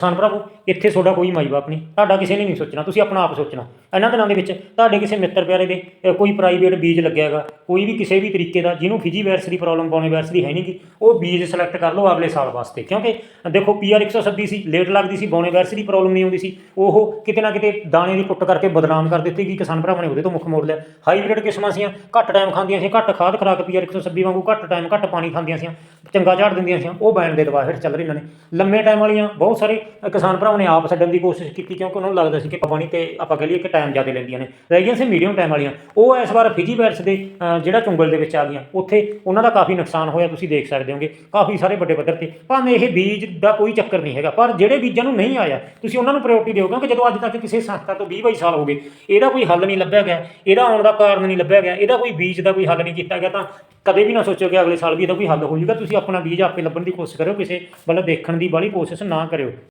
ਕਿਸਾਨ ਭਰਾਵੋ ਇੱਥੇ ਤੁਹਾਡਾ ਕੋਈ ਮਾਈ ਬਾਪ ਨਹੀਂ ਤੁਹਾਡਾ ਕਿਸੇ ਨੇ ਨਹੀਂ ਸੋਚਣਾ ਤੁਸੀਂ ਆਪਣਾ ਆਪ ਸੋਚਣਾ। ਇਹਨਾਂ ਦਿਨਾਂ ਦੇ ਵਿੱਚ ਤੁਹਾਡੇ ਕਿਸੇ ਮਿੱਤਰ ਪਿਆਰੇ ਦੇ ਅ, ਕੋਈ ਪ੍ਰਾਈਵੇਟ ਬੀਜ ਲੱਗਿਆ ਹੈਗਾ ਕੋਈ ਵੀ ਕਿਸੇ ਵੀ ਤਰੀਕੇ ਦਾ ਜਿਹਨੂੰ ਫਿਜੀ ਵਾਇਰਸ ਦੀ ਪ੍ਰੋਬਲਮ ਬੋਨੇ ਵਾਇਰਸ ਦੀ ਹੈ ਨਹੀਂਗੀ ਉਹ ਬੀਜ ਸਿਲੈਕਟ ਕਰ ਲਓ ਅਗਲੇ ਸਾਲ ਵਾਸਤੇ। ਕਿਉਂਕਿ ਦੇਖੋ ਪੀਆਰ 126 ਸੀ ਲੇਟ ਲੱਗਦੀ ਸੀ ਬੋਨੇ ਵਾਇਰਸ ਦੀ ਪ੍ਰੋਬਲਮ ਨਹੀਂ ਆਉਂਦੀ ਸੀ ਉਹ ਕਿਤੇ ਨਾ ਕਿਤੇ ਦਾਣੇ ਦੀ ਕੁੱਟ ਕਰਕੇ ਬਦਨਾਮ ਕਰ ਦਿੱਤੀ ਗਈ ਕਿਸਾਨ ਭਰਾਵਾਂ ਨੇ ਉਹਦੇ ਤੋਂ ਮੁੱਖ ਮੋੜ ਲਿਆ। ਹਾਈਬ੍ਰਿਡ ਕਿਸਮਾਂ ਸੀਆਂ ਘੱਟ ਟਾਈਮ ਖਾਂਦੀਆਂ ਸੀ ਘੱਟ ਖਾਦ ਖਰਾਕ ਪੀਆਰ 126 ਵਾਂਗੂ ਘੱਟ ਟਾਈਮ ਘੱਟ ਪਾਣੀ ਖਾਂਦੀਆਂ ਸੀ ਚੰਗਾ ਝਾੜ ਦਿੰਦੀਆਂ ਸੀ ਉਹ ਬੈਨ ਦੇ ਦਵਾ ਹੇਠ ਚੱਲ ਰਹੀਆਂ ਨੇ। ਲੰਮੇ ਟਾਈਮ ਵਾਲੀਆਂ ਬਹੁਤ ਸਾਰੇ ਕਿਸਾਨ ਭਰਾਵਾਂ ਨੇ ਆਪ ਛੱਡਣ ਦੀ ਕੋਸ਼ਿਸ਼ ਕੀਤੀ ਕਿਉਂਕਿ ਉਹਨਾਂ ਨੂੰ ਲੱਗਦਾ ਸੀ ਕਿ ਪਾਣੀ ਤੇ ਆਪਾਂ ਕਹ ਲਈਏ ਕਿ ਟਾਈਮ ਜ਼ਿਆਦਾ ਲੈਂਦੀਆਂ ਨੇ। ਰਹਿ ਗਈਆਂ ਸੀ ਮੀਡੀਅਮ ਟਾਈਮ ਵਾਲੀਆਂ। ਉਹ ਇਸ ਵਾਰ ਫਿਜੀ ਵਾਇਰਸ ਦੇ ਜਿਹੜਾ ਚੁੰਗਲ ਦੇ ਵਿੱਚ ਆ ਗਈਆਂ, ਉੱਥੇ ਉਹਨਾਂ ਦਾ ਕਾਫੀ ਨੁਕਸਾਨ ਹੋਇਆ, ਤੁਸੀਂ ਦੇਖ ਸਕਦੇ ਹੋਗੇ। ਕਾਫੀ ਸਾਰੇ ਵੱਡੇ ਪੱਧਰ ਤੇ। ਭਾਵੇਂ ਇਹ ਬੀਜ ਦਾ ਕੋਈ ਚੱਕਰ ਨਹੀਂ ਹੈਗਾ, ਪਰ ਜਿਹੜੇ ਬੀਜਾਂ ਨੂੰ ਨਹੀਂ ਆਇਆ, ਤੁਸੀਂ ਉਹਨਾਂ ਨੂੰ ਪ੍ਰਾਇੋਰਟੀ ਦਿਓ ਕਿਉਂਕਿ ਜਦੋਂ ਅੱਜ ਤੱਕ ਕਿਸੇ ਸੰਸਥਾ ਤੋਂ 20 22 ਸਾਲ ਹੋ ਗਏ, ਇਹਦਾ ਕੋਈ ਹੱਲ ਨਹੀਂ ਲੱਭਿਆ ਗਿਆ, ਇਹਦਾ ਆਉਣ ਦਾ ਕਾਰਨ ਨਹੀਂ ਲੱਭਿਆ ਗਿਆ, ਇਹਦਾ ਕੋਈ ਬੀਜ ਦਾ ਕੋਈ ਹੱਲ ਨਹੀਂ ਕੀਤਾ ਗਿਆ, ਤਾਂ ਕਦੇ ਵੀ ਨਾ ਸੋਚੋ ਕਿ ਅਗਲੇ ਸਾਲ ਵੀ ਇਹਦਾ ਕੋਈ ਹੱਲ ਹੋ ਜਾਊਗਾ ਤੁਸੀਂ ਆਪਣਾ ਬੀਜ ਆਪੇ ਲੱਭਣ ਦੀ ਕੋਸ਼ਿਸ਼ ਕਰਿਓ, ਕਿਸੇ ਵੱਲ ਦੇਖਣ ਦੀ ਬਾਹਲੀ ਕੋਸ਼ਿਸ਼ ਨਾ ਕਰਿਓ।